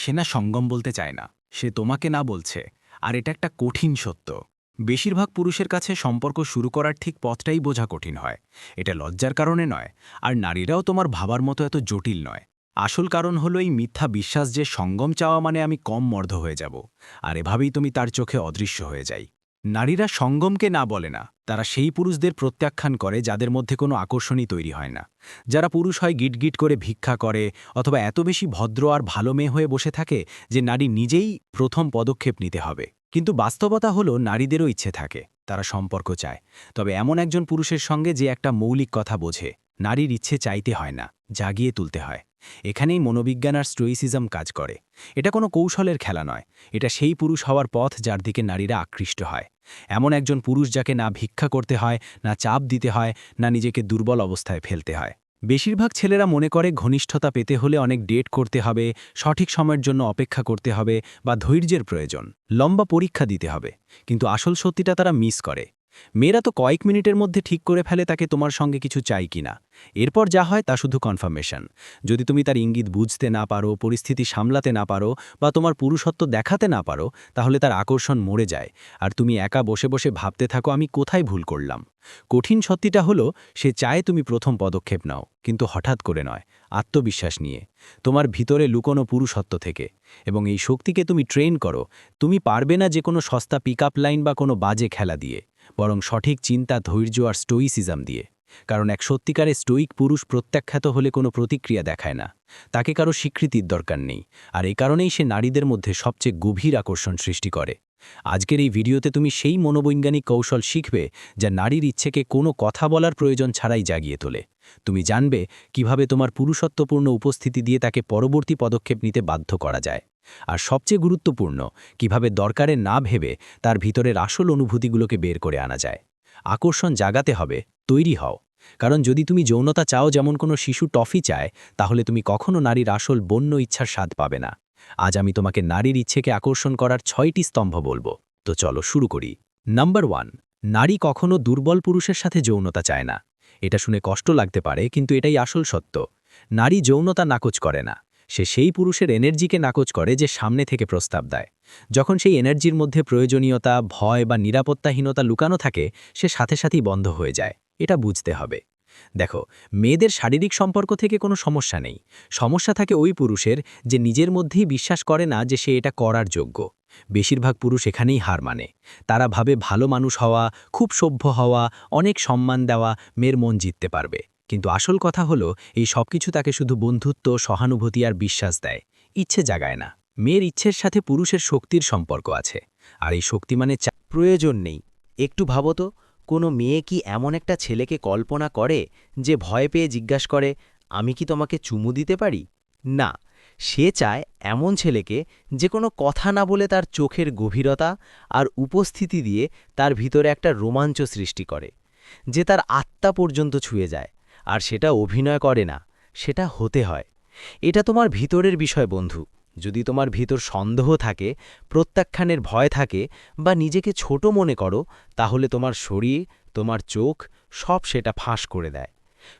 সে না সঙ্গম বলতে চায় না, সে তোমাকে না বলছে, আর এটা একটা কঠিন সত্য। বেশিরভাগ পুরুষের কাছে সম্পর্ক শুরু করার ঠিক পথটাই বোঝা কঠিন হয়। এটা লজ্জার কারণে নয়, আর নারীরাও তোমার ভাবার মতো এত জটিল নয়। আসল কারণ হলো এই মিথ্যা বিশ্বাস যে সঙ্গম চাওয়া মানে আমি কম মর্ধ হয়ে যাব, আর এভাবেই তুমি তার চোখে অদৃশ্য হয়ে যাই। নারীরা সঙ্গমকে না বলে না, তারা সেই পুরুষদের প্রত্যাখ্যান করে যাদের মধ্যে কোনো আকর্ষণই তৈরি হয় না। যারা পুরুষ হয় গিটগিট করে ভিক্ষা করে অথবা এত বেশি ভদ্র আর ভালো মেয়ে হয়ে বসে থাকে যে নারী নিজেই প্রথম পদক্ষেপ নিতে হবে। কিন্তু বাস্তবতা হলো নারীদেরও ইচ্ছে থাকে, তারা সম্পর্ক চায়। তবে এমন একজন পুরুষের সঙ্গে যে একটা মৌলিক কথা বোঝে, নারীর ইচ্ছে চাইতে হয় না, জাগিয়ে তুলতে হয়। এখানেই মনোবিজ্ঞান আর স্টোইসিজম কাজ করে। এটা কোনো কৌশলের খেলা নয়। এটা সেই পুরুষ হওয়ার পথ যার দিকে নারীরা আকৃষ্ট হয়। এমন একজন পুরুষ যাকে না ভিক্ষা করতে হয়, না চাপ দিতে হয়, না নিজেকে দুর্বল অবস্থায় ফেলতে হয়। বেশিরভাগ ছেলেরা মনে করে ঘনিষ্ঠতা পেতে হলে অনেক ডেট করতে হবে, সঠিক সময়ের জন্য অপেক্ষা করতে হবে বা ধৈর্যের প্রয়োজন। লম্বা পরীক্ষা দিতে হবে। কিন্তু আসল সত্যিটা তারা মিস করে। মেয়েরা তো কয়েক মিনিটের মধ্যে ঠিক করে ফেলে তাকে তোমার সঙ্গে কিছু চাই কিনা এরপর যা হয় তা শুধু কনফার্মেশন যদি তুমি তার ইঙ্গিত বুঝতে না পারো, পরিস্থিতি সামলাতে না পারো বা তোমার পুরুষত্ব দেখাতে না পারো, তাহলে তার আকর্ষণ মরে যায়। আর তুমি একা বসে বসে ভাবতে থাকো আমি কোথায় ভুল করলাম। কঠিন সত্যিটা হলো, সে চায় তুমি প্রথম পদক্ষেপ নাও, কিন্তু হঠাৎ করে নয়, আত্মবিশ্বাস নিয়ে। তোমার ভিতরে লুকোনো পুরুষত্ব থেকে। এবং এই শক্তিকে তুমি ট্রেন করো। তুমি পারবে না যে কোনো সস্তা পিক লাইন বা কোনো বাজে খেলা দিয়ে। বরং সঠিক চিন্তা, ধৈর্য আর স্টোইসিজম দিয়ে। কারণ এক সত্যিকারে স্টোইক পুরুষ প্রত্যাখ্যাত হলে কোনো প্রতিক্রিয়া দেখায় না। তাকে কারও স্বীকৃতির দরকার নেই। আর এ কারণেই সে নারীদের মধ্যে সবচেয়ে গভীর আকর্ষণ সৃষ্টি করে। আজকের এই ভিডিওতে তুমি সেই মনোবৈজ্ঞানিক কৌশল শিখবে যা নারীর ইচ্ছেকে কোনো কথা বলার প্রয়োজন ছাড়াই জাগিয়ে তোলে। তুমি জানবে কীভাবে তোমার পুরুষত্বপূর্ণ উপস্থিতি দিয়ে তাকে পরবর্তী পদক্ষেপ নিতে বাধ্য করা যায়। আর সবচেয়ে গুরুত্বপূর্ণ, কীভাবে দরকারে না ভেবে তার ভিতরের আসল অনুভূতিগুলোকে বের করে আনা যায়। আকর্ষণ জাগাতে হবে, তৈরি হও। কারণ যদি তুমি যৌনতা চাও যেমন কোনো শিশু টফি চায়, তাহলে তুমি কখনো নারীর আসল বন্য ইচ্ছার স্বাদ পাবে না। আজ আমি তোমাকে নারীর ইচ্ছেকে আকর্ষণ করার ছয়টি স্তম্ভ বলব। তো চলো শুরু করি। নাম্বার ওয়ান, নারী কখনো দুর্বল পুরুষের সাথে যৌনতা চায় না। এটা শুনে কষ্ট লাগতে পারে, কিন্তু এটাই আসল সত্য। নারী যৌনতা নাকচ করে না। সে সেই পুরুষের এনার্জিকে নাকচ করে যে সামনে থেকে প্রস্তাব দেয়। যখন সেই এনার্জির মধ্যে প্রয়োজনীয়তা, ভয় বা নিরাপত্তাহীনতা লুকানো থাকে, সে সাথে সাথেই বন্ধ হয়ে যায়। এটা বুঝতে হবে। দেখো, মেয়েদের শারীরিক সম্পর্ক থেকে কোনো সমস্যা নেই। সমস্যা থাকে ওই পুরুষের যে নিজের মধ্যেই বিশ্বাস করে না যে সে এটা করার যোগ্য। বেশিরভাগ পুরুষ এখানেই হার মানে। তারা ভাবে ভালো মানুষ হওয়া, খুব সভ্য হওয়া, অনেক সম্মান দেওয়া মেয়ের মন জিততে পারবে। কিন্তু আসল কথা হলো, এই সব কিছু তাকে শুধু বন্ধুত্ব, সহানুভূতি আর বিশ্বাস দেয়। ইচ্ছে জাগায় না। মেয়ের ইচ্ছের সাথে পুরুষের শক্তির সম্পর্ক আছে। আর এই শক্তি মানে প্রয়োজন নেই। একটু ভাবো তো। কোনো মেয়ে কি এমন একটা ছেলেকে কল্পনা করে যে ভয় পেয়ে জিজ্ঞাস করে, আমি কি তোমাকে চুমু দিতে পারি? না, সে চায় এমন ছেলেকে যে কোনো কথা না বলে তার চোখের গভীরতা আর উপস্থিতি দিয়ে তার ভিতরে একটা রোমাঞ্চ সৃষ্টি করে, যে তার আত্মা পর্যন্ত ছুঁয়ে যায়, আর সেটা অভিনয় করে না, সেটা হতে হয়। এটা তোমার ভিতরের বিষয়, বন্ধু। যদি তোমার ভিতর সন্দেহ থাকে, প্রত্যাখ্যানের ভয় থাকে বা নিজেকে ছোট মনে করো, তাহলে তোমার শরীর, তোমার চোখ সব সেটা ফাঁস করে দেয়।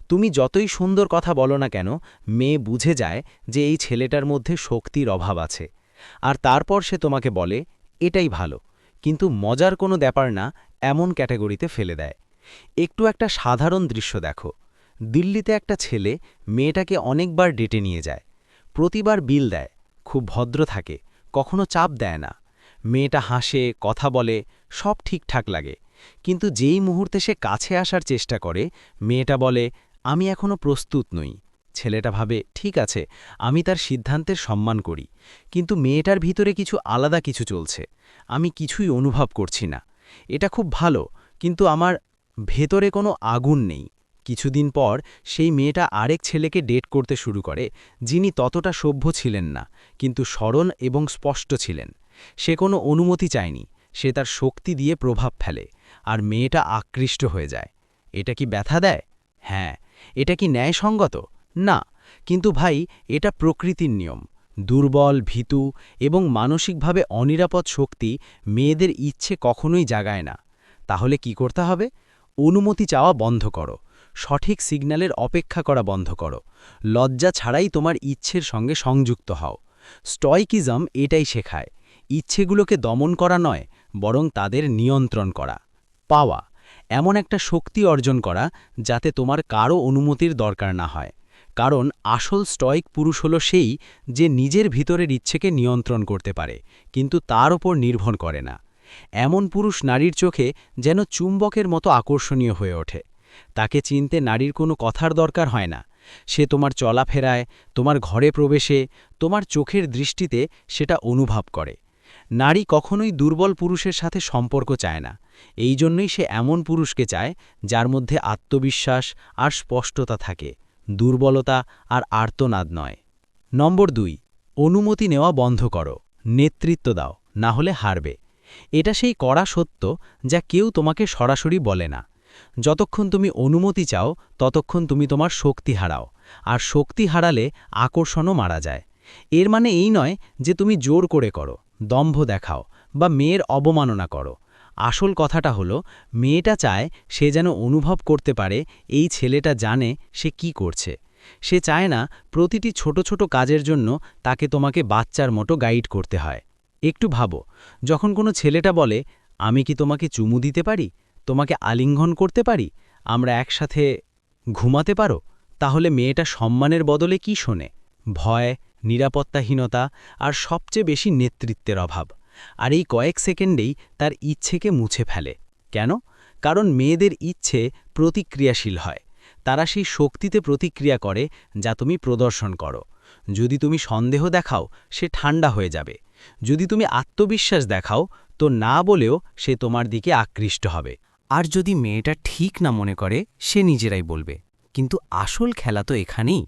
তুমি যতই সুন্দর কথা বলো না কেন, মেয়ে বুঝে যায় যে এই ছেলেটার মধ্যে শক্তির অভাব আছে। আর তারপর সে তোমাকে বলে, এটাই ভালো। কিন্তু মজার কোনো ব্যাপার না, এমন ক্যাটাগরিতে ফেলে দেয়। একটু একটা সাধারণ দৃশ্য দেখো। দিল্লিতে একটা ছেলে মেয়েটাকে অনেকবার ডেটে নিয়ে যায়। প্রতিবার বিল দেয়। খুব ভদ্র থাকে, কখনো চাপ দেয় না। মেয়েটা হাসে, কথা বলে, সব ঠিকঠাক লাগে। কিন্তু যেই মুহূর্তে সে কাছে আসার চেষ্টা করে, মেয়েটা বলে, আমি এখনও প্রস্তুত নই। ছেলেটা ভাবে, ঠিক আছে, আমি তার সিদ্ধান্তের সম্মান করি। কিন্তু মেয়েটার ভিতরে কিছু আলাদা কিছু চলছে। আমি কিছুই অনুভব করছি না। এটা খুব ভালো, কিন্তু আমার ভেতরে কোনো আগুন নেই। কিছুদিন পর সেই মেয়েটা আরেক ছেলেকে ডেট করতে শুরু করে, যিনি ততটা সভ্য ছিলেন না, কিন্তু স্মরণ এবং স্পষ্ট ছিলেন। সে কোনো অনুমতি চায়নি, সে তার শক্তি দিয়ে প্রভাব ফেলে, আর মেয়েটা আকৃষ্ট হয়ে যায়। এটা কি ব্যথা দেয়? হ্যাঁ এটা কি ন্যায়সঙ্গত? না, কিন্তু ভাই, এটা প্রকৃতির নিয়ম। দুর্বল, ভীতু এবং মানসিকভাবে অনিরাপদ শক্তি মেয়েদের ইচ্ছে কখনোই জাগায় না। তাহলে কি করতে হবে? অনুমতি চাওয়া বন্ধ করো। সঠিক সিগন্যালের অপেক্ষা করা বন্ধ করো। লজ্জা ছাড়াই তোমার ইচ্ছের সঙ্গে সংযুক্ত হও। স্টয়কিজম এটাই শেখায়, ইচ্ছেগুলোকে দমন করা নয়, বরং তাদের নিয়ন্ত্রণ করা। পাওয়া, এমন একটা শক্তি অর্জন করা, যাতে তোমার কারও অনুমতির দরকার না হয়। কারণ আসল স্টয়িক পুরুষ হল সেই যে নিজের ভিতরের ইচ্ছেকে নিয়ন্ত্রণ করতে পারে, কিন্তু তার ওপর নির্ভর করে না। এমন পুরুষ নারীর চোখে যেন চুম্বকের মতো আকর্ষণীয় হয়ে ওঠে। তাকে চিনতে নারীর কোনো কথার দরকার হয় না। সে তোমার চলাফেরায়, তোমার ঘরে প্রবেশে, তোমার চোখের দৃষ্টিতে সেটা অনুভব করে। নারী কখনোই দুর্বল পুরুষের সাথে সম্পর্ক চায় না। এই জন্যই সে এমন পুরুষকে চায় যার মধ্যে আত্মবিশ্বাস আর স্পষ্টতা থাকে, দুর্বলতা আর আর্তনাদ নয়। নম্বর দুই, অনুমতি নেওয়া বন্ধ করো, নেতৃত্ব দাও, না হলে হারবে। এটা সেই কড়া সত্য যা কেউ তোমাকে সরাসরি বলে না। যতক্ষণ তুমি অনুমতি চাও, ততক্ষণ তুমি তোমার শক্তি হারাও। আর শক্তি হারালে আকর্ষণও মারা যায়। এর মানে এই নয় যে তুমি জোর করে করো, দম্ভ দেখাও, বা মেয়ের অবমাননা করো। আসল কথাটা হলো, মেয়েটা চায় সে যেন অনুভব করতে পারে এই ছেলেটা জানে সে কি করছে। সে চায় না প্রতিটি ছোট ছোট কাজের জন্য তাকে তোমাকে বাচ্চার মতো গাইড করতে হয়। একটু ভাবো, যখন কোনো ছেলেটা বলে, আমি কি তোমাকে চুমু দিতে পারি? তোমাকে আলিঙ্গন করতে পারি? আমরা একসাথে ঘুমাতে পারো? তাহলে মেয়েটা সম্মানের বদলে কি শোনে? ভয়, নিরাপত্তাহীনতা আর সবচেয়ে বেশি নেতৃত্বের অভাব। আর এই কয়েক সেকেন্ডেই তার ইচ্ছেকে মুছে ফেলে। কেন? কারণ মেয়েদের ইচ্ছে প্রতিক্রিয়াশীল হয়। তারা সেই শক্তিতে প্রতিক্রিয়া করে যা তুমি প্রদর্শন করো। যদি তুমি সন্দেহ দেখাও, সে ঠান্ডা হয়ে যাবে। যদি তুমি আত্মবিশ্বাস দেখাও, তো না বলেও সে তোমার দিকে আকৃষ্ট হবে। আর যদি মেয়েটা ঠিক না মনে করে, সে নিজেরাই বলবে। কিন্তু আসল খেলা তো এখানেই।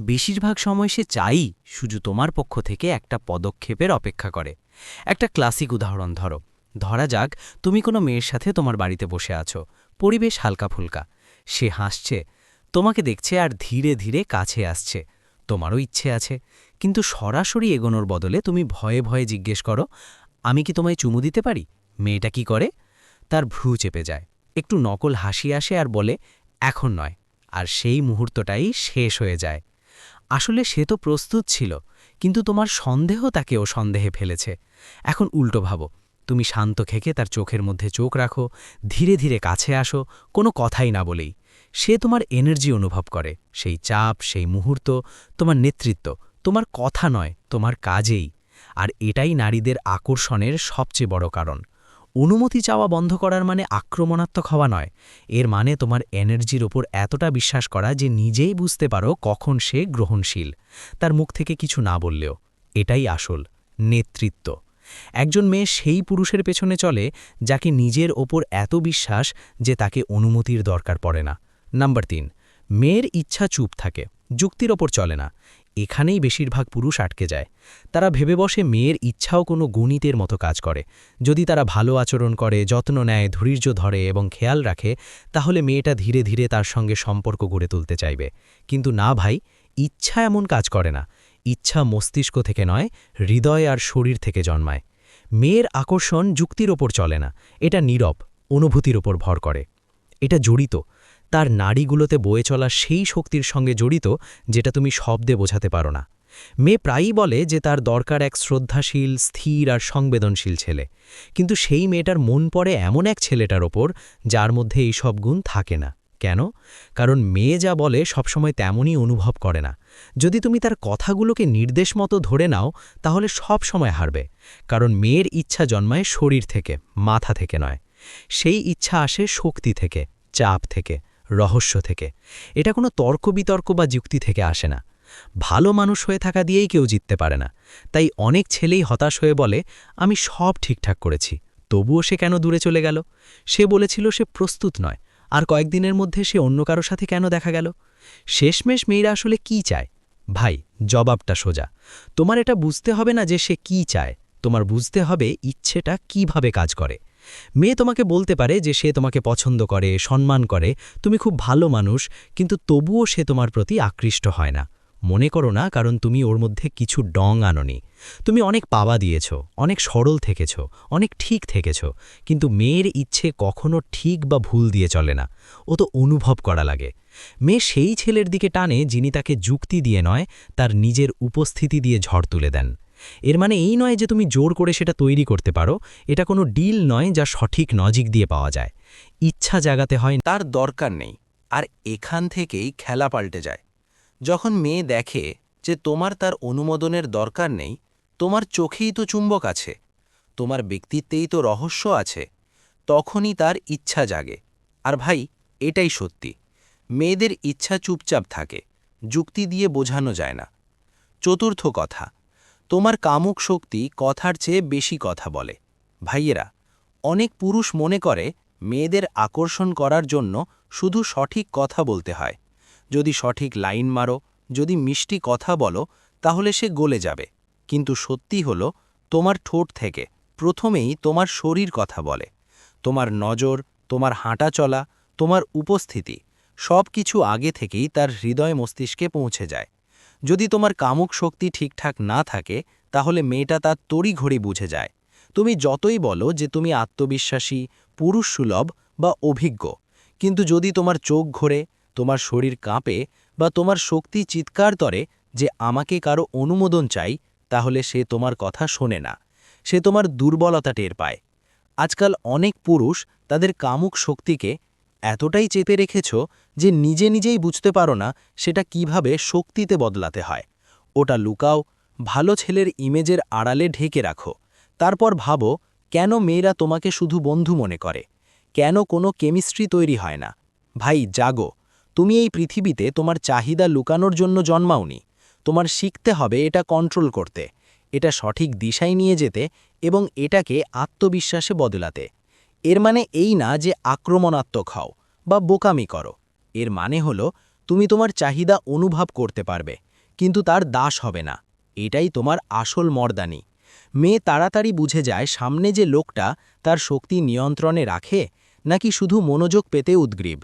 বেশিরভাগ সময় সে চাই শুধু তোমার পক্ষ থেকে একটা পদক্ষেপের অপেক্ষা করে। একটা ক্লাসিক উদাহরণ ধরো। ধরা যাক, তুমি কোনো মেয়ের সাথে তোমার বাড়িতে বসে আছো। পরিবেশ হালকা ফুলকা সে হাসছে। তোমাকে দেখছে আর ধীরে ধীরে কাছে আসছে। তোমারও ইচ্ছে আছে। কিন্তু সরাসরি এগোনোর বদলে তুমি ভয়ে ভয়ে জিজ্ঞেস করো, আমি কি তোমায় চুমু দিতে পারি? মেয়েটা কি করে? তার ভ্রু চেপে যায়। একটু নকল হাসি আসে আর বলে, এখন নয়। আর সেই মুহূর্তটাই শেষ হয়ে যায়। আসলে সে তো প্রস্তুত ছিল, কিন্তু তোমার সন্দেহ তাকেও সন্দেহে ফেলেছে। এখন উল্টো ভাবো, তুমি শান্ত খেকে তার চোখের মধ্যে চোখ রাখো, ধীরে ধীরে কাছে আসো, কোনো কথাই না বলেই। সে তোমার এনার্জি অনুভব করে, সেই চাপ, সেই মুহূর্ত, তোমার নেতৃত্ব, তোমার কথা নয়, তোমার কাজেই। আর এটাই নারীদের আকর্ষণের সবচেয়ে বড় কারণ। অনুমতি চাওয়া বন্ধ করার মানে আক্রমণাত্মক হওয়া নয়। এর মানে তোমার এনার্জির ওপর এতটা বিশ্বাস করা যে নিজেই বুঝতে পারো কখন সে গ্রহণশীল। তার মুখ থেকে কিছু না বললেও। এটাই আসল, নেতৃত্ব। একজন মেয়ে সেই পুরুষের পেছনে চলে যাকে নিজের ওপর এত বিশ্বাস যে তাকে অনুমতির দরকার পড়ে না। নাম্বার তিন, মেয়ের ইচ্ছা চুপ থাকে, যুক্তির ওপর চলে না। এখানেই বেশিরভাগ পুরুষ আটকে যায়। তারা ভেবে বসে মেয়ের ইচ্ছাও কোনো গণিতের মতো কাজ করে। যদি তারা ভালো আচরণ করে, যত্ন নেয়, ধৈর্য ধরে এবং খেয়াল রাখে, তাহলে মেয়েটা ধীরে ধীরে তার সঙ্গে সম্পর্ক গড়ে তুলতে চাইবে। কিন্তু না ভাই, ইচ্ছা এমন কাজ করে না। ইচ্ছা মস্তিষ্ক থেকে নয়, হৃদয় আর শরীর থেকে জন্মায়। মেয়ের আকর্ষণ যুক্তির ওপর চলে না, এটা নীরব, অনুভূতির ওপর ভর করে। এটা জড়িত তার নাড়িগুলোতে বয়ে চলা সেই শক্তির সঙ্গে জড়িত যেটা তুমি শব্দে বোঝাতে পারো না। মেয়ে প্রায়ই বলে যে তার দরকার এক শ্রদ্ধাশীল, স্থির আর সংবেদনশীল ছেলে। কিন্তু সেই মেয়েটার মন পড়ে এমন এক ছেলেটার ওপর যার মধ্যে এই সব গুণ থাকে না। কেন? কারণ মেয়ে যা বলে সবসময় তেমনই অনুভব করে না। যদি তুমি তার কথাগুলোকে নির্দেশ মতো ধরে নাও, তাহলে সব সময় হারবে। কারণ মেয়ের ইচ্ছা জন্মায় শরীর থেকে, মাথা থেকে নয়। সেই ইচ্ছা আসে শক্তি থেকে, চাপ থেকে। রহস্য থেকে। এটা কোনো তর্ক বিতর্ক বা যুক্তি থেকে আসে না। ভালো মানুষ হয়ে থাকা দিয়েই কেউ জিততে পারে না। তাই অনেক ছেলেই হতাশ হয়ে বলে, আমি সব ঠিকঠাক করেছি, তবুও সে কেন দূরে চলে গেল? সে বলেছিল, সে প্রস্তুত নয়। আর কয়েকদিনের মধ্যে সে অন্য কারও সাথে কেন দেখা গেল? শেষমেশ মেয়েরা আসলে কি চায়? ভাই, জবাবটা সোজা। তোমার এটা বুঝতে হবে না যে সে কি চায়। তোমার বুঝতে হবে ইচ্ছেটা কীভাবে কাজ করে। মেয়ে তোমাকে বলতে পারে যে সে তোমাকে পছন্দ করে, সম্মান করে, তুমি খুব ভালো মানুষ, কিন্তু তবুও সে তোমার প্রতি আকৃষ্ট হয় না। মনে করো না, কারণ তুমি ওর মধ্যে কিছু ডং আননি। তুমি অনেক পাওয়া দিয়েছ, অনেক সরল থেকেছ, অনেক ঠিক থেকেছ, কিন্তু মেয়ের ইচ্ছে কখনো ঠিক বা ভুল দিয়ে চলে না। ও তো অনুভব করা লাগে। মেয়ে সেই ছেলের দিকে টানে যিনি তাকে যুক্তি দিয়ে নয়, তার নিজের উপস্থিতি দিয়ে ঝড় তুলে দেন। এর মানে এই নয় যে তুমি জোর করে সেটা তৈরি করতে পারো, এটা কোনো ডিল নয় যা সঠিক নজিক দিয়ে পাওয়া যায়। ইচ্ছা জাগাতে হয় তার দরকার নেই, আর এখান থেকেই খেলা পাল্টে যায়। যখন মেয়ে দেখে যে তোমার তার অনুমোদনের দরকার নেই, তোমার চোখেই তো চুম্বক আছে, তোমার ব্যক্তিত্বেই তো রহস্য আছে, তখনই তার ইচ্ছা জাগে। আর ভাই, এটাই সত্যি, মেয়েদের ইচ্ছা চুপচাপ থাকে, যুক্তি দিয়ে বোঝানো যায় না। চতুর্থ কথা তোমার কামুক শক্তি কথার চেয়ে বেশি কথা বলে। ভাইয়েরা, অনেক পুরুষ মনে করে মেয়েদের আকর্ষণ করার জন্য শুধু সঠিক কথা বলতে হয়। যদি সঠিক লাইন মারো, যদি মিষ্টি কথা বলো, তাহলে সে গলে যাবে। কিন্তু সত্যি হলো, তোমার ঠোঁট থেকে প্রথমেই তোমার শরীর কথা বলে। তোমার নজর, তোমার হাঁটা চলা, তোমার উপস্থিতি সব কিছু আগে থেকেই তার হৃদয় মস্তিষ্কে পৌঁছে যায়। যদি তোমার কামুক শক্তি ঠিকঠাক না থাকে, তাহলে মেয়েটা তার তড়িঘড়ি বুঝে যায়। তুমি যতই বলো যে তুমি আত্মবিশ্বাসী, পুরুষ সুলভ বা অভিজ্ঞ, কিন্তু যদি তোমার চোখ ঘোরে, তোমার শরীর কাঁপে বা তোমার শক্তি চিৎকার তরে যে আমাকে কারও অনুমোদন চাই, তাহলে সে তোমার কথা শোনে না। সে তোমার দুর্বলতা টের পায়। আজকাল অনেক পুরুষ তাদের কামুক শক্তিকে এতটাই চেপে রেখেছ যে নিজে নিজেই বুঝতে পারো না সেটা কীভাবে শক্তিতে বদলাতে হয়। ওটা লুকাও, ভালো ছেলের ইমেজের আড়ালে ঢেকে রাখো। তারপর ভাবো, কেন মেয়েরা তোমাকে শুধু বন্ধু মনে করে? কেন কোনো কেমিস্ট্রি তৈরি হয় না? ভাই, জাগো, তুমি এই পৃথিবীতে তোমার চাহিদা লুকানোর জন্য জন্মাওনি। তোমার শিখতে হবে এটা কন্ট্রোল করতে। এটা সঠিক দিশায় নিয়ে যেতে এবং এটাকে আত্মবিশ্বাসে বদলাতে। এর মানে এই না যে আক্রমণাত্মক হও বা বোকামি করো। এর মানে হলো, তুমি তোমার চাহিদা অনুভব করতে পারবে, কিন্তু তার দাস হবে না। এটাই তোমার আসল মর্দানি। মেয়ে তাড়াতাড়ি বুঝে যায়, সামনে যে লোকটা তার শক্তি নিয়ন্ত্রণে রাখে, নাকি শুধু মনোযোগ পেতে উদ্গ্রীব।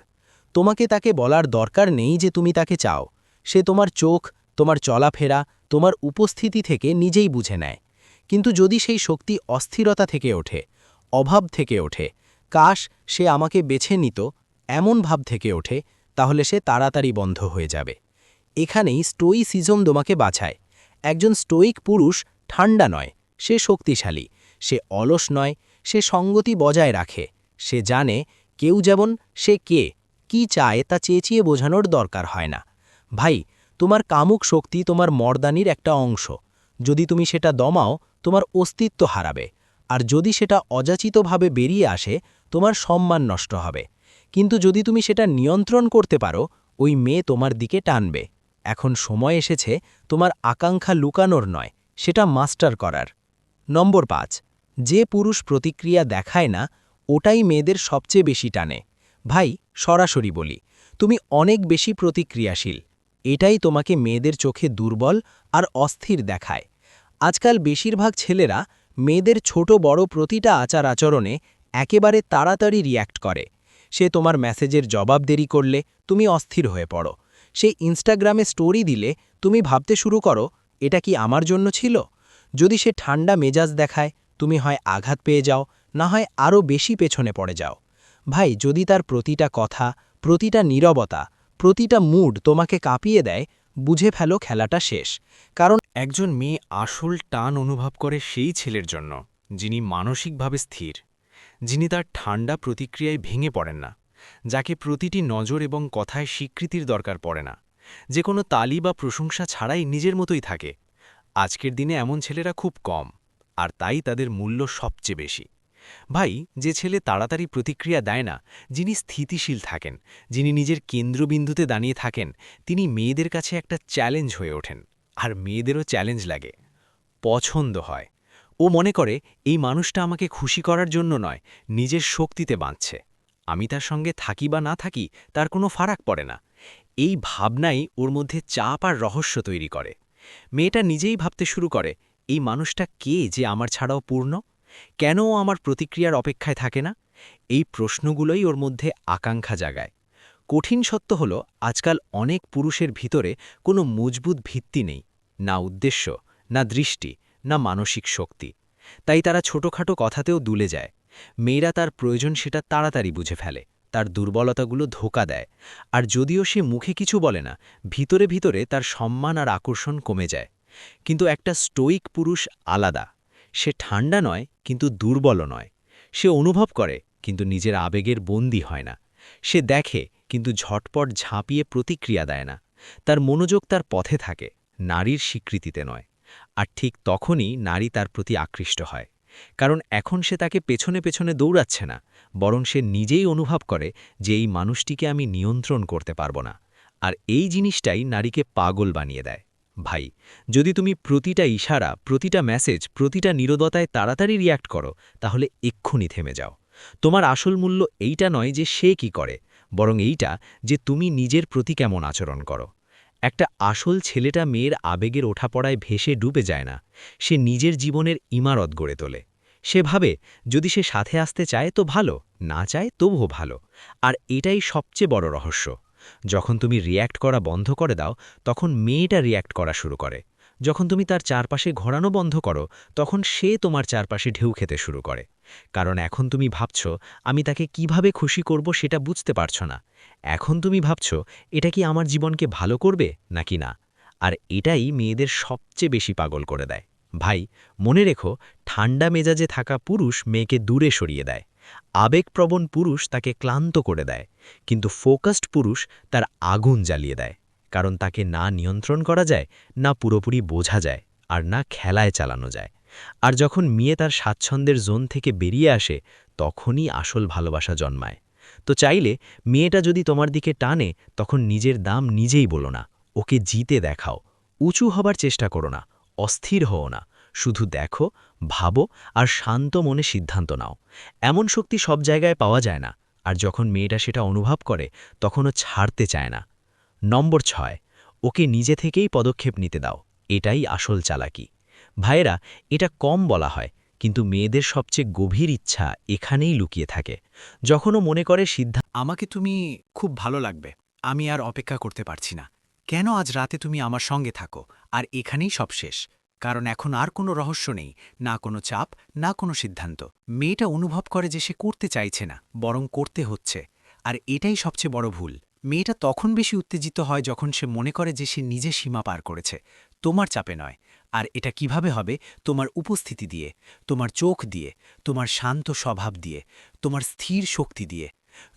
তোমাকে তাকে বলার দরকার নেই যে তুমি তাকে চাও। সে তোমার চোখ, তোমার চলাফেরা, তোমার উপস্থিতি থেকে নিজেই বুঝে নেয়। কিন্তু যদি সেই শক্তি অস্থিরতা থেকে ওঠে অভাব থেকে ওঠে। কাশ, সে আমাকে বেছে নিত, এমন ভাব থেকে ওঠে, তাহলে সে তাড়াতাড়ি বন্ধ হয়ে যাবে। এখানেই স্টোইসিজম তোমাকে বাছায়। একজন স্টোইক পুরুষ ঠান্ডা নয়, সে শক্তিশালী, সে অলস নয়, সে সঙ্গতি বজায় রাখে, সে জানে কেউ যেমন সে কে, কি চায় তা চেঁচিয়ে বোঝানোর দরকার হয় না। ভাই, তোমার কামুক শক্তি তোমার মর্দানির একটা অংশ। যদি তুমি সেটা দমাও, তোমার অস্তিত্ব হারাবে। আর যদি সেটা অযাচিতভাবে বেরিয়ে আসে, তোমার সম্মান নষ্ট হবে। কিন্তু যদি তুমি সেটা নিয়ন্ত্রণ করতে পারো, ওই মেয়ে তোমার দিকে টানবে। এখন সময় এসেছে, তোমার আকাঙ্ক্ষা লুকানোর নয়, সেটা মাস্টার করার। নম্বর পাঁচ, যে পুরুষ প্রতিক্রিয়া দেখায় না, ওটাই মেয়েদের সবচেয়ে বেশি টানে। ভাই, সরাসরি বলি, তুমি অনেক বেশি প্রতিক্রিয়াশীল। এটাই তোমাকে মেয়েদের চোখে দুর্বল আর অস্থির দেখায়। আজকাল বেশিরভাগ ছেলেরা মেয়েদের ছোট বড় প্রতিটা আচার আচরণে একেবারে তাড়াতাড়ি রিয়্যাক্ট করে। সে তোমার মেসেজের জবাব দেরি করলে তুমি অস্থির হয়ে পড়ো। সে ইনস্টাগ্রামে স্টোরি দিলে তুমি ভাবতে শুরু করো, এটা কি আমার জন্য ছিল? যদি সে ঠান্ডা মেজাজ দেখায়, তুমি হয় আঘাত পেয়ে যাও, না হয় আরও বেশি পেছনে পড়ে যাও। ভাই, যদি তার প্রতিটা কথা, প্রতিটা নীরবতা, প্রতিটা মুড তোমাকে কাঁপিয়ে দেয় বুঝে ফেলো খেলাটা শেষ। কারণ একজন মেয়ে আসল টান অনুভব করে সেই ছেলের জন্য, যিনি মানসিকভাবে স্থির, যিনি তার ঠান্ডা প্রতিক্রিয়ায় ভেঙে পড়েন না, যাকে প্রতিটি নজর এবং কথায় স্বীকৃতির দরকার পড়ে না। যে কোনো তালি বা প্রশংসা ছাড়াই নিজের মতোই থাকে। আজকের দিনে এমন ছেলেরা খুব কম, আর তাই তাদের মূল্য সবচেয়ে বেশি। ভাই, যে ছেলে তাড়াতাড়ি প্রতিক্রিয়া দেয় না, যিনি স্থিতিশীল থাকেন, যিনি নিজের কেন্দ্রবিন্দুতে দাঁড়িয়ে থাকেন, তিনি মেয়েদের কাছে একটা চ্যালেঞ্জ হয়ে ওঠেন, আর মেয়েদেরও চ্যালেঞ্জ লাগে। পছন্দ হয়। ও মনে করে, এই মানুষটা আমাকে খুশি করার জন্য নয়, নিজের শক্তিতে বাঁধছে। আমি তার সঙ্গে থাকি বা না থাকি, তার কোনো ফারাক পড়ে না। এই ভাবনাই ওর মধ্যে চাপ আর রহস্য তৈরি করে। মেয়েটা নিজেই ভাবতে শুরু করে, এই মানুষটা কে যে আমার ছাড়াও পূর্ণ? কেন ও আমার প্রতিক্রিয়ার অপেক্ষায় থাকে না? এই প্রশ্নগুলোই ওর মধ্যে আকাঙ্ক্ষা জাগায়। কঠিন সত্য হল, আজকাল অনেক পুরুষের ভিতরে কোনো মজবুত ভিত্তি নেই, না উদ্দেশ্য, না দৃষ্টি, না মানসিক শক্তি। তাই তারা ছোটখাটো কথাতেও দুলে যায়। মেয়েরা তার প্রয়োজন সেটা তাড়াতাড়ি বুঝে ফেলে, তার দুর্বলতাগুলো ধোকা দেয়। আর যদিও সে মুখে কিছু বলে না, ভিতরে ভিতরে তার সম্মান আর আকর্ষণ কমে যায়। কিন্তু একটা স্টোইক পুরুষ আলাদা। সে ঠান্ডা নয়, কিন্তু দুর্বল নয়। সে অনুভব করে, কিন্তু নিজের আবেগের বন্দী হয় না। সে দেখে, কিন্তু ঝটপট ঝাঁপিয়ে প্রতিক্রিয়া দেয় না। তার মনোযোগ তার পথে থাকে, নারীর স্বীকৃতিতে নয়। আর ঠিক তখনই নারী তার প্রতি আকৃষ্ট হয়। কারণ এখন সে তাকে পেছনে পেছনে দৌড়াচ্ছে না, বরং সে নিজেই অনুভব করে যে এই মানুষটিকে আমি নিয়ন্ত্রণ করতে পারব না। আর এই জিনিসটাই নারীকে পাগল বানিয়ে দেয়। ভাই, যদি তুমি প্রতিটা ইশারা, প্রতিটা মেসেজ প্রতিটা নিরোধতায় তাড়াতাড়ি রিয়্যাক্ট করো, তাহলে এক্ষুনি থেমে যাও। তোমার আসল মূল্য এইটা নয় যে সে কি করে, বরং এইটা যে তুমি নিজের প্রতি কেমন আচরণ করো। একটা আসল ছেলেটা মেয়ের আবেগের ওঠাপড়ায় ভেসে ডুবে যায় না, সে নিজের জীবনের ইমারত গড়ে তোলে। সে ভাবে, যদি সে সাথে আসতে চায় তো ভালো, না চায় তবুও ভালো, আর এটাই সবচেয়ে বড় রহস্য। যখন তুমি রিয়্যাক্ট করা বন্ধ করে দাও, তখন মেয়েটা রিয়্যাক্ট করা শুরু করে। যখন তুমি তার চারপাশে ঘোরানো বন্ধ করো, তখন সে তোমার চারপাশে ঢেউ খেতে শুরু করে। কারণ এখন তুমি ভাবছ, আমি তাকে কীভাবে খুশি করব সেটা বুঝতে পারছ না। এখন তুমি ভাবছ, এটা কি আমার জীবনকে ভালো করবে নাকি না? আর এটাই মেয়েদের সবচেয়ে বেশি পাগল করে দেয়। ভাই, মনে রেখো, ঠান্ডা মেজাজে থাকা পুরুষ মেয়েকে দূরে সরিয়ে দেয়। আবেগপ্রবণ পুরুষ তাকে ক্লান্ত করে দেয়, কিন্তু ফোকাসড পুরুষ তার আগুন জ্বালিয়ে দেয়, কারণ তাকে না নিয়ন্ত্রণ করা যায়, না পুরোপুরি বোঝা যায়, আর না খেলায় চালানো যায়। আর যখন মেয়ে তার স্বাচ্ছন্দ্যের জোন থেকে বেরিয়ে আসে, তখনই আসল ভালোবাসা জন্মায়। তো চাইলে মেয়েটা যদি তোমার দিকে টানে, তখন নিজের দাম নিজেই বলো না, ওকে জিতে দেখাও, উঁচু হবার চেষ্টা করো না, অস্থির হও না শুধু দেখো, ভাবো আর শান্ত মনে সিদ্ধান্ত নাও। এমন শক্তি সব জায়গায় পাওয়া যায় না, আর যখন মেয়েটা সেটা অনুভব করে, তখনও ছাড়তে চায় না। নম্বর ছয়, ওকে নিজে থেকেই পদক্ষেপ নিতে দাও, এটাই আসল চালাকি। ভাইয়েরা, এটা কম বলা হয়, কিন্তু মেয়েদের সবচেয়ে গভীর ইচ্ছা এখানেই লুকিয়ে থাকে। যখনও মনে করে সিদ্ধান্ত আমাকে তুমি খুব ভালো লাগবে, আমি আর অপেক্ষা করতে পারছি না। কেন আজ রাতে তুমি আমার সঙ্গে থাকো, আর এখানেই সব শেষ? কারণ এখন আর কোনো রহস্য নেই, না কোনো চাপ, না কোনো সিদ্ধান্ত। মেয়েটা অনুভব করে যে সে করতে চাইছে না, বরং করতে হচ্ছে। আর এটাই সবচেয়ে বড় ভুল। মেয়েটা তখন বেশি উত্তেজিত হয় যখন সে মনে করে যে সে নিজে সীমা পার করেছে। তোমার চাপে নয়। আর এটা কীভাবে হবে? তোমার উপস্থিতি দিয়ে, তোমার চোখ দিয়ে, তোমার শান্ত স্বভাব দিয়ে, তোমার স্থির শক্তি দিয়ে।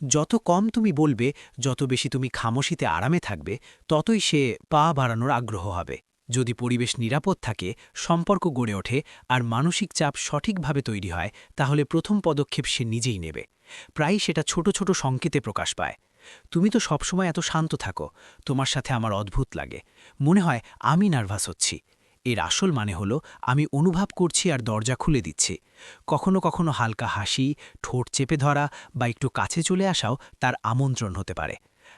যত কম তুমি বলবে, যত বেশি তুমি খামোশিতে আরামে থাকবে, ততই সে পা বাড়ানোর আগ্রহ হবে। যদি পরিবেশ নিরাপদ থাকে, সম্পর্ক গড়ে ওঠে আর মানসিক চাপ সঠিকভাবে তৈরি হয়, তাহলে প্রথম পদক্ষেপ সে নিজেই নেবে। প্রায় সেটা ছোট ছোট সংকেতে প্রকাশ পায়। তুমি তো সবসময় এত শান্ত থাকো, তোমার সাথে আমার অদ্ভুত লাগে। মনে হয় আমি নার্ভাস হচ্ছি। এর আসল মানে হলো, আমি অনুভব করছি আর দরজা খুলে দিচ্ছি। কখনো কখনো হালকা হাসি, ঠোঁট চেপে ধরা বা একটু কাছে চলে আসাও তার আমন্ত্রণ হতে পারে।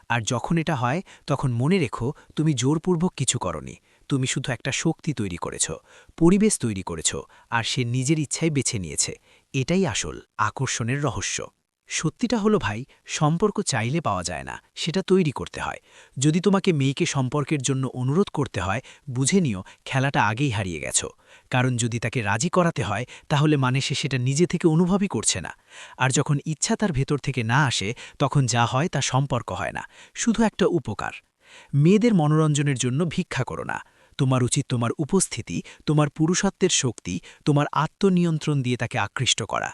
আর যখন এটা হয়, তখন মনে রেখো, তুমি জোরপূর্বক কিছু করনি। তুমি শুধু একটা শক্তি তৈরি করেছ, পরিবেশ তৈরি করেছ, আর সে নিজের ইচ্ছায় বেছে নিয়েছে। এটাই আসল আকর্ষণের রহস্য। সত্যিটা হলো ভাই, সম্পর্ক চাইলে পাওয়া যায় না, সেটা তৈরি করতে হয়। যদি তোমাকে মেয়েকে সম্পর্কের জন্য অনুরোধ করতে হয়, বুঝে নিও খেলাটা আগেই হারিয়ে গেছো। কারণ যদি তাকে রাজি করাতে হয়, তাহলে মানে সে সেটা নিজে থেকে অনুভবই করছে না। আর যখন ইচ্ছা তার ভেতর থেকে না আসে, তখন যা হয় তা সম্পর্ক হয় না, শুধু একটা উপকার। মেয়েদের মনোরঞ্জনের জন্য ভিক্ষা করো না তোমার উচিত তোমার উপস্থিতি, তোমার পুরুষত্বের শক্তি, তোমার আত্মনিয়ন্ত্রণ দিয়ে তাকে আকৃষ্ট করা।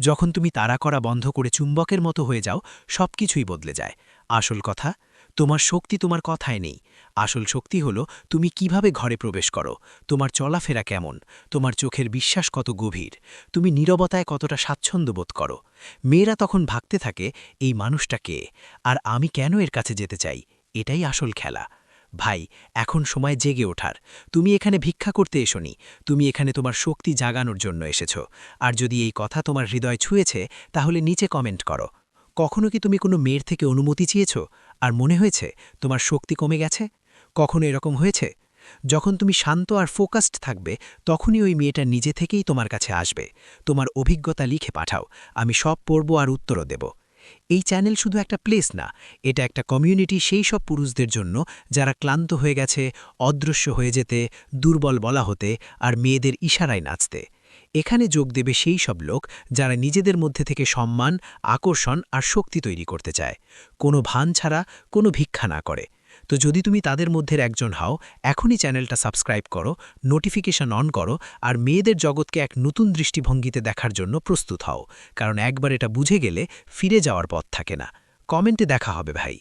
যখন তুমি তাড়া করা বন্ধ করে চুম্বকের মতো হয়ে যাও সব কিছুই বদলে যায়। আসল কথা, তোমার শক্তি তোমার কথায় নেই। আসল শক্তি হলো, তুমি কীভাবে ঘরে প্রবেশ করো, তোমার চলাফেরা কেমন, তোমার চোখের বিশ্বাস কত গভীর, তুমি নীরবতায় কতটা স্বাচ্ছন্দ্য বোধ করো। মেয়েরা তখন ভাবতে থাকে, এই মানুষটা কে? আর আমি কেন এর কাছে যেতে চাই? এটাই আসল খেলা। ভাই, এখন সময় জেগে ওঠার। তুমি এখানে ভিক্ষা করতে এসোনি। তুমি এখানে তোমার শক্তি জাগানোর জন্য এসেছ। আর যদি এই কথা তোমার হৃদয় ছুঁয়েছে, তাহলে নিচে কমেন্ট করো। কখনো কি তুমি কোনো মেয়ের থেকে অনুমতি চেয়েছ? আর মনে হয়েছে, তোমার শক্তি কমে গেছে? কখনো এরকম হয়েছে? যখন তুমি শান্ত আর ফোকাসড থাকবে, তখনই ওই মেয়েটা নিজে থেকেই তোমার কাছে আসবে। তোমার অভিজ্ঞতা লিখে পাঠাও। আমি সব পড়ব আর উত্তরও দেব। এই চ্যানেল শুধু একটা প্লেস না, এটা একটা কমিউনিটি সেই সব পুরুষদের জন্য যারা ক্লান্ত হয়ে গেছে, অদৃশ্য হয়ে যেতে, দুর্বল বলা হতে আর মেয়েদের ইশারায় নাচতে। এখানে যোগ দেবে সেই সব লোক যারা নিজেদের মধ্যে থেকে সম্মান, আকর্ষণ আর শক্তি তৈরি করতে চায়। কোনো ভান ছাড়া, কোনো ভিক্ষা না করে। তো যদি তুমি তাদের মধ্যের একজন হও, এখনই চ্যানেলটা সাবস্ক্রাইব করো, নোটিফিকেশন অন করো, আর মেয়েদের জগৎকে এক নতুন দৃষ্টিভঙ্গিতে দেখার জন্য প্রস্তুত হও, কারণ একবার এটা বুঝে গেলে ফিরে যাওয়ার পথ থাকে না। কমেন্টে দেখা হবে ভাই।